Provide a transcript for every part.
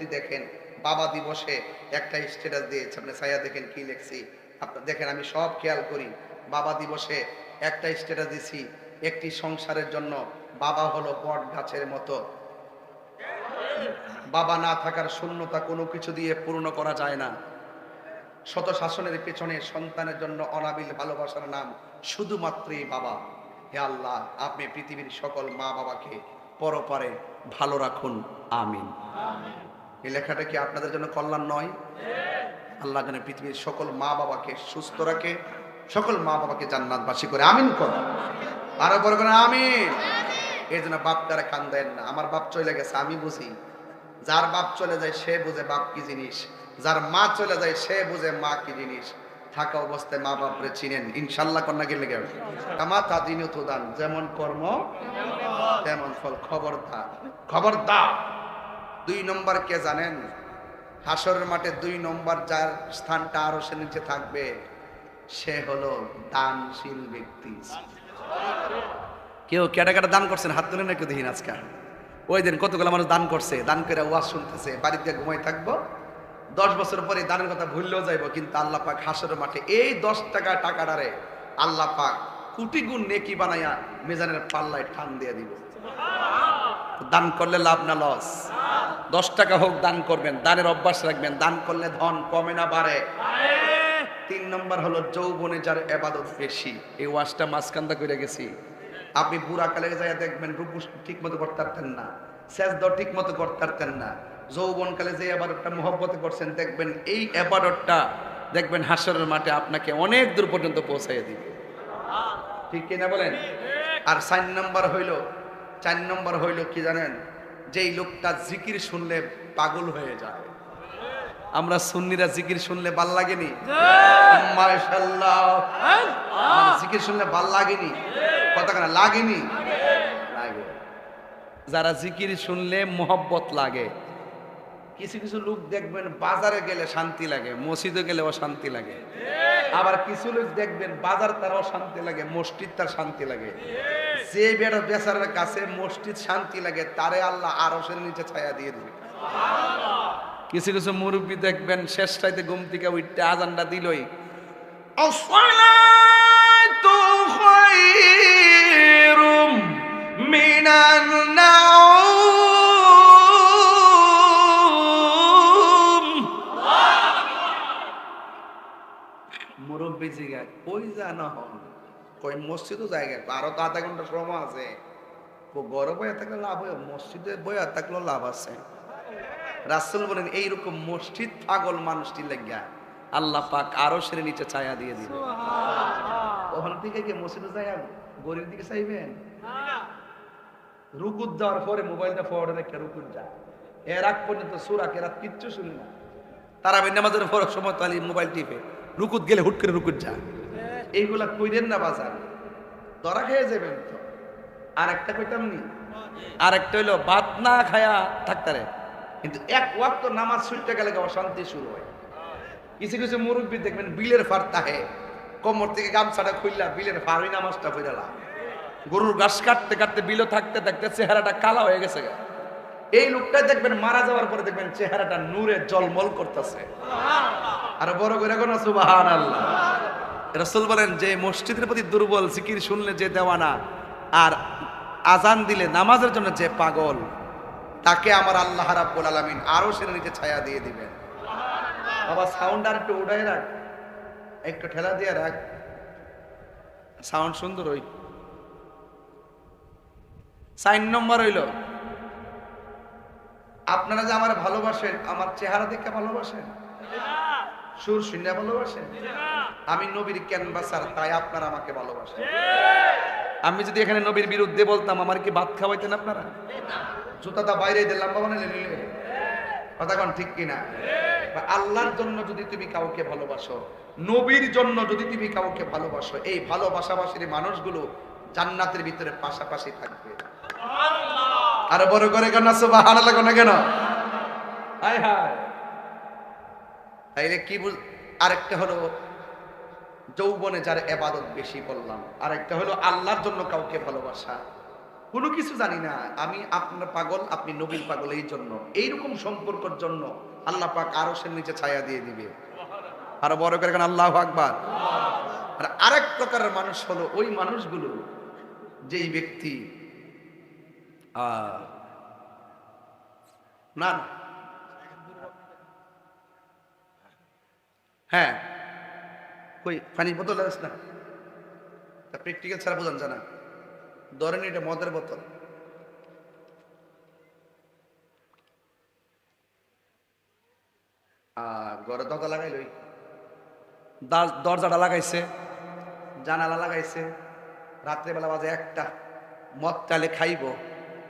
দিছি দেখেন, বাবা দিবসে একটা স্ট্যাটাস দিয়েছে। আপনি সাইয়া দেখেন কি লিখছি। আপনার দেখেন, আমি সব খেয়াল করি, বাবা দিবসে একটা স্ট্যাটাস দিছি, একটি সংসারের জন্য বাবা হলো বট গাছের মতো। বাবা না থাকার শূন্যতা কোনো কিছু দিয়ে পূর্ণ করা যায় না। শত শাসনের পেছনে সন্তানের জন্য অনাবিল ভালোবাসার নাম শুধুমাত্রই বাবা। হে আল্লাহ, আপনি পৃথিবীর সকল মা বাবাকে পরপারে ভালো রাখুন, আমিন। এই লেখাটা কি আপনাদের জন্য কল্যাণ নয়? আল্লাহ যেন পৃথিবীর সকল মা বাবাকে সুস্থ রাখে, সকল মা বাবাকে জান্নাতবাসী করে। আমিন কর আরও বড় করে আমিন। এই জন্য বাপ তারা কান দেন না। আমার বাপ চলে গেছে, আমি বুঝি। যার বাপ চলে যায়, সে বুঝে বাপ কি জিনিস। যার মা চলে যায়, সে বুঝে মা কি জিনিস। থাকা অবস্থায় মা বাপরে চিনেন। ইনশাল্লাহ কন্যা গেলে গেল। কামা তা দিন। যেমন কর্ম, তেমন ফল। খবরদার। খবরদার। দুই নম্বর কে জানেন? হাসরের মাঠে দুই নম্বর যার স্থানটা আরও সে নিচে থাকবে, সে হলো দানশীল ব্যক্তি। কেউ কেটা কেটা দান করছেন, হাত তুলে না কেউ দেখিন আজকে। ওই দিন কতগুলো মানুষ দান করছে, দান করে ওয়াজ শুনতেছে, বাড়িতে ঘুমাই থাকব। দশ বছর পরে দানের কথা ভুললেও যাইব, কিন্তু আল্লাহ পাক হাসরের মাঠে এই দশ টাকা টাকাটারে আল্লাহ পাক কোটি গুণ নেকি বানাইয়া মেজানের পাল্লায় টান দিয়ে দিব। দান করলে লাভ না, লস। দশ টাকা হোক দান করবেন, দানের অভ্যাস রাখবেন, দান করলে ধন কমে না, বাড়ে। তিন নম্বর হলো যৌবনে যার এবাদত বেশি, এই ওয়াজটা মাঝখান্দা করে গেছি। আপনি বুড়া কালে যাই দেখবেন রূপ ঠিক মতো করতে পারতেন না শেষ দর ঠিক মতো করতে পারতেন না। যৌবন কালে যে এবারটা মোহব্বতে করছেন, দেখবেন এই এবারটা দেখবেন হাসরের মাঠে আপনাকে অনেক দূর পর্যন্ত পৌঁছাইয়া দিবে। ঠিক কিনা বলেন? আর চার নম্বর হইল, চার নম্বর হইল কি জানেন? যেই লোকটা জিকির শুনলে পাগল হয়ে যায়। আমরা সুন্নিরা জিকির শুনলে ভালো লাগেনি? জিকির শুনলে ভালো লাগেনি? কথা লাগেনি? লাগে। যারা জিকির শুনলে মোহব্বত লাগে। কিছু কিছু লোক দেখবেন বাজারে গেলে শান্তি লাগে, মসজিদে গেলে অশান্তি লাগে। আবার কিছু লোক দেখবেন বাজার তার অশান্তি লাগে, মসজিদ তার শান্তি লাগে। যে বেড়া বেচারের কাছে মসজিদ শান্তি লাগে, তারে আল্লাহ আরসের নিচে ছায়া দিয়ে দিবে। কিছু কিছু মুরব্বী দেখবেন, শেষ চাইতে ঘুম থেকে উঠতে আজানটা দিলই। মুরব্বী জিগা কই জানা? হন কই মসজিদও জায়গা আরও তো আধা ঘণ্টা সময় আছে। গরম বইয়া থাকলে লাভ হয় মসজিদে বইয়া থাকলেও লাভ আছে। রাসুল বলেন এইরকম মসজিদ পাগল মানুষটি লাগিয়া আল্লাহ পাক আরও সেরে নিচে ছায়া দিয়ে দিবে। ওখান থেকে কি মসজিদে যায় গরিব দিকে চাইবেন? রুকুত যাওয়ার পরে মোবাইলটা ফরওয়ার্ডে রেখে রুকুত যা। এর আগ পর্যন্ত সুরা কেরাত কিচ্ছু শুনি না। তারা নামাজের পর সময় তালি মোবাইল টিপে। রুকুত গেলে হুট করে রুকুত যা। এইগুলা কইরেন না বাজার। ধরা খেয়ে যাবেন তো। আর একটা কইতাম নি? আর একটা হইল, ভাত না খায়া থাকতারে কিন্তু এক ওয়াক্ত নামাজ ছুটতে গেলে অশান্তি শুরু হয়। কিছু কিছু মুরব্বী দেখবেন বিলের ফার তাহে। কোমর থেকে গামছাটা খুললা বিলের ফারই নামাজটা ফিরালা গরুর ঘাস কাটতে কাটতে বিলও থাকতে থাকতে চেহারাটা কালা হয়ে গেছে এই লোকটা দেখবেন মারা যাওয়ার পরে দেখবেন চেহারাটা নূরে জলমল করতেছে। আর বড় করে কোনো সুবাহান আল্লাহ রসুল বলেন, যে মসজিদের প্রতি দুর্বল জিকির শুনলে যে দেওয়ানা, আর আজান দিলে নামাজের জন্য যে পাগল, তাকে আমার আল্লাহ রাব্বুল আলামিন আরও সেরে নিচে ছায়া দিয়ে দিবেন। বাবা সাউন্ড আর একটু উড়াই রাখ, একটু ঠেলা দিয়ে রাখ। সাউন্ড সুন্দর ওই। সাইন নম্বর হইল, আপনারা যে আমার ভালোবাসেন, আমার চেহারা দেখে ভালোবাসেন? সুর শুনে ভালোবাসেন? আমি নবীর ক্যানভাসার তাই আপনারা আমাকে ভালোবাসেন। আমি যদি এখানে নবীর বিরুদ্ধে বলতাম আমার কি ভাত খাওয়াইতেন আপনারা? জুতাটা বাইরে দিলাম বাবা নিলে কথা কন ঠিক কিনা? আল্লাহর জন্য যদি তুমি কাউকে ভালোবাসো নবীর জন্য যদি তুমি কাউকে ভালোবাসো এই ভালোবাসাবাসীর মানুষগুলো জান্নাতের ভিতরে পাশাপাশি থাকবে। আর বড় করে কেন সুবহানাল্লাহ কেন কেন? হায় হায়! তাইলে কি বুঝ আরেকটা হলো যৌবনে যার এবাদত বেশি বললাম আরেকটা হলো আল্লাহর জন্য কাউকে ভালোবাসা। কোনো কিছু জানি না, আমি আপনার পাগল, আপনি নবীর পাগল, এই জন্য। এইরকম সম্পর্কের জন্য আল্লাহ পাক আরও সে নিচে ছায়া দিয়ে দিবে। আরও বড় করে আল্লাহ আকবার। আর আরেক প্রকারের মানুষ হলো ওই মানুষগুলো, যেই ব্যক্তি না। হ্যাঁ। কই, পানির বোতল আছে না? তা প্র্যাকটিক্যাল ছাড়া বোঝান জানা ধরেন এটা মদের বোতল। আর ঘরে দরজা লাগাইলই দার- দরজাটা লাগাইছে, জানালা লাগাইছে। রাত্রেবেলা বাজে একটা। মদ চালে খাইব,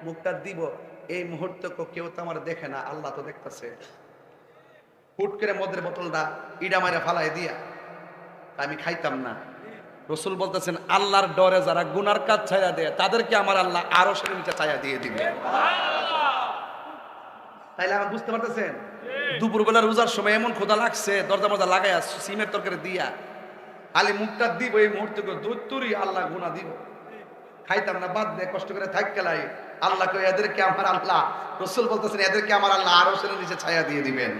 মুখটা দিব। এই মুহূর্তে কেউ তো আমার দেখে না, আল্লাহ তো দেখতেছে। হুট করে মদের বোতলটা ইডা মারে ফালাই দিয়া। আমি খাইতাম না। রসুল বলতেছেন আল্লাহর ডরে যারা গুনার কাজ ছায়া দেয় তাদেরকে আমার আল্লাহ আরও সে নিচে ছায়া দিয়ে দিবে। তাইলে আমার বুঝতে পারতেছেন? দুপুরবেলা রোজার সময় এমন খোদা লাগছে দরজা মজা লাগাইয়া সিমের তরকারি দিয়া। আলি মুখটা দিব এই মুহূর্তে দুধ তুরি আল্লাহ গুনা দিব। খাইতাম না বাদ দে কষ্ট করে থাক গেলাই আল্লাহকে এদেরকে আমার আল্লাহ রসুল বলতেছেন এদেরকে আমার আল্লাহ আরও সে নিচে ছায়া দিয়ে দিবেন।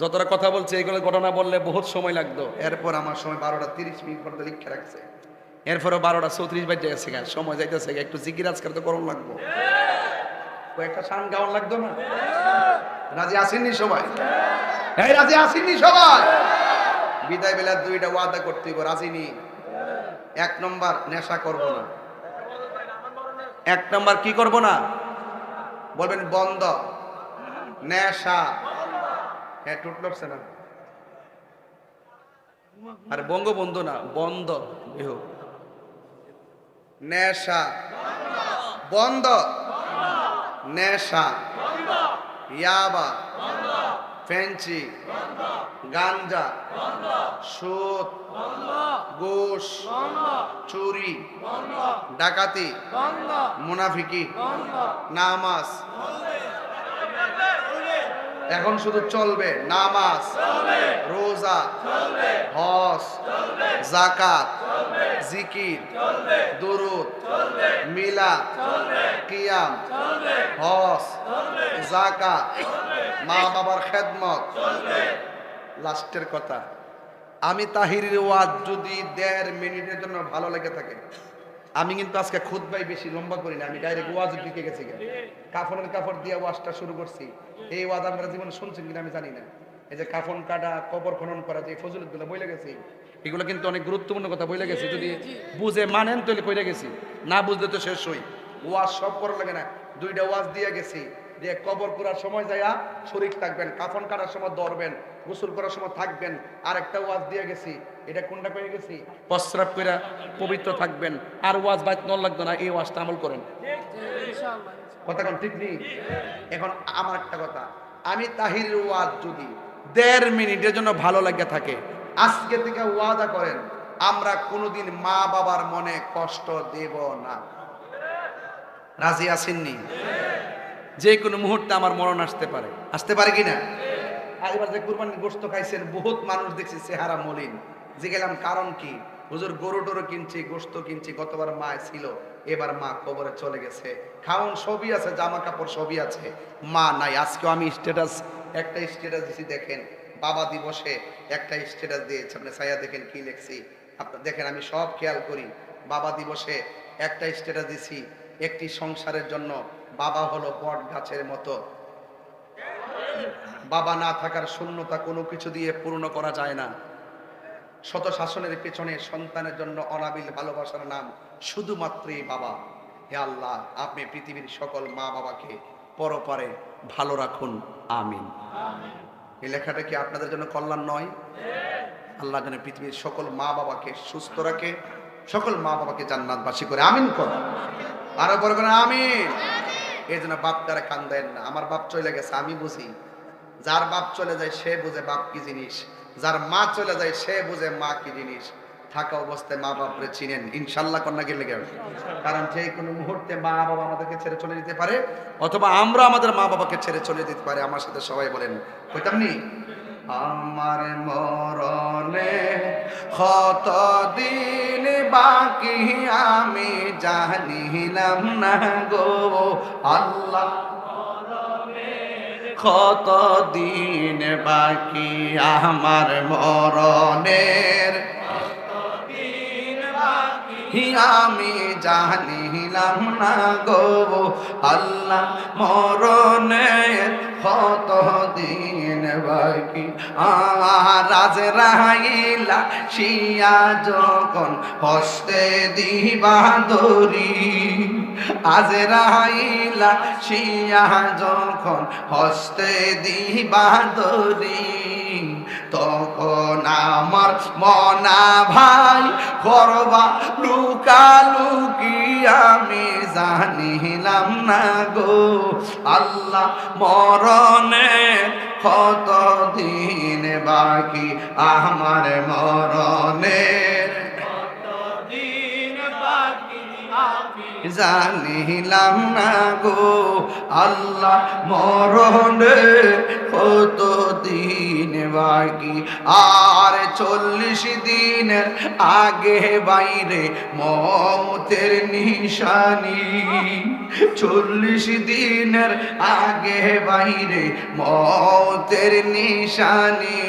যতটা কথা বলছে এইগুলো ঘটনা বললে বহুত সময় লাগতো। এরপর আমার সময় বারোটা তিরিশ মিনিট পর্যন্ত লিখে রাখছে। এরপরে বারোটা চৌত্রিশ বাজে গেছে গা, সময় যাইতেছে একটু জিকির আজকাল তো করণ লাগবো। কয়েকটা শান গাওয়ান লাগতো না? রাজি আসেননি সবাই? এই রাজি আসেননি সবাই? বিদায় বেলা দুইটা ওয়াদা করতে হইব রাজিনি এক নম্বর নেশা করব না। এক নম্বর কি করব না? বলবেন বন্ধ। নেশা। হ্যাঁ টুট লড়ছে না। আর বঙ্গবন্ধু না বন্ধ বিহ নেশা। বন্ধ। নেশা। ইয়াবা। ফেঞ্চি। গাঞ্জা। সুদ ঘুষ। চুরি। ডাকাতি। মুনাফিকি। নামাজ। এখন শুধু চলবে নামাজ রোজা হস জাকাত জিকির দুরুদ মিলা কিয়াম হস জাকাত মা বাবার খেদমত। লাস্টের কথা আমি তাহিরের ওয়াজ যদি দেড় মিনিটের জন্য ভালো লেগে থাকে আমি কিন্তু আজকে খুদ্াই বেশি লম্বা করি না আমি ডাইরেক্ট ওয়াজ ঢুকে গেছি গে। কাফনের কাপড় দিয়ে ওয়াজটা শুরু করছি। এই ওয়াজ আপনারা জীবনে শুনছেন কিনা আমি জানি না। এই যে কাফন কাটা কবর খনন করা যে ফজলতগুলো বইলে গেছি এগুলো কিন্তু অনেক গুরুত্বপূর্ণ কথা বইলে গেছি। যদি বুঝে মানেন তাহলে কইলে গেছি। না বুঝলে তো শেষ হই। ওয়াজ সব করা লাগে না। দুইটা ওয়াজ দিয়ে গেছি। দিয়ে কবর করার সময় যাইয়া শরীর থাকবেন কাফন কাটার সময় ধরবেন গোসল করার সময় থাকবেন আর একটা ওয়াজ দিয়ে গেছি। এটা কোনটা করে গেছি? প্রস্রাব করে পবিত্র থাকবেন। আর ওয়াজ বাইত নল লাগতো না এই ওয়াজটা আমল করেন। কথা কোন ঠিক নেই? এখন আমার একটা কথা আমি তাহির ওয়াজ যদি দেড় মিনিটের জন্য ভালো লাগে থাকে আজকে থেকে ওয়াদা করেন আমরা কোনোদিন মা বাবার মনে কষ্ট দেব না। রাজি আসেননি যে কোনো মুহূর্তে আমার মরণ আসতে পারে। আসতে পারে কিনা এবার যে কুরবানির গোস্ত খাইছেন, বহুত মানুষ দেখছি চেহারা মলিন। যে গেলাম, কারণ কি? হুজুর গরু টরু কিনছি গোস্ত কিনছি, গতবার মা ছিল, এবার মা কবরে চলে গেছে। খাওন সবই আছে, জামা কাপড় সবই আছে। মা নাই, আজকেও আমি স্ট্যাটাস একটা স্ট্যাটাস দিছি, দেখেন, বাবা দিবসে একটা স্ট্যাটাস দিয়েছে। আপনি সাইয়া দেখেন কি লিখছি? আপনার দেখেন, আমি সব খেয়াল করি। বাবা দিবসে একটা স্ট্যাটাস দিছি, একটি সংসারের জন্য বাবা হলো বট গাছের মতো। বাবা না থাকার শূন্যতা কোনো কিছু দিয়ে পূর্ণ করা যায় না। শত শাসনের পেছনে সন্তানের জন্য অনাবিল ভালোবাসার নাম শুধুমাত্রই বাবা। হে আল্লাহ, আপনি পৃথিবীর সকল মা বাবাকে পরপারে ভালো রাখুন। আমিন। এই লেখাটা কি আপনাদের জন্য কল্যাণ নয়? আল্লাহ যেন পৃথিবীর সকল মা বাবাকে সুস্থ রাখে, সকল মা বাবাকে জান্নাতবাসী করে। আমিন কর। আরও বড় করে আমিন। এই জন্য বাপ দ্বারা কান্দেন না, আমার বাপ চলে গেছে, আমি বুঝি। যার বাপ চলে যায়, সে বুঝে বাপ কি জিনিস। যার মা চলে যায়, সে বুঝে মা কি জিনিস। থাকা অবস্থায় মা বাপরে চিনেন। ইনশাল্লাহ কন্যা গেলে গেল কারণ যে কোনো মুহূর্তে মা বাবা আমাদেরকে ছেড়ে চলে যেতে পারে, অথবা আমরা আমাদের মা বাবাকে ছেড়ে চলে যেতে পারে, আমার সাথে সবাই বলেন। কইতাম নি? আমার মরণে কত দিন বাকি আমি জানিলাম না গো। আল্লাহ কত দিন বাকি আমার মরণের? আমি জানিলাম না গো, আল্লাহ মরণের কত দিন বাকি আজ রাইলা শিয়া যখন হস্তে দিবা দরি আজ রাইলা শিয়া যখন হস্তে দিবা দরি, তখন আমার মনা ভাই করবা লুকালুকি আমি জানিলাম না গো, আল্লাহ মরণে কত দিন বাকি? আমার মরণের জানিলাম না গো। আল্লাহ মরণে কত দিন বাকি? আর চল্লিশ দিনের আগে বাইরে মমতের নিশানি। চল্লিশ দিনের আগে বাইরে মতের নিশানি।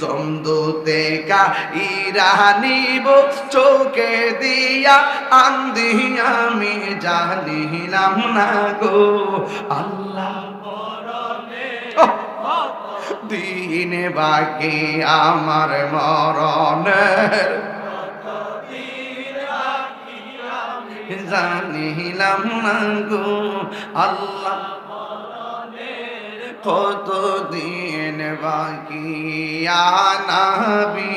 জমদুতে কা ইরানিব চোখে দিয়া আন্দি আমি জানিলাম না গো, আল্লাহ দিন বাকি আমার মরণের জানিলাম না গো, আল্লাহ কত দিন বাকি আনাবি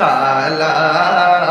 সালাম।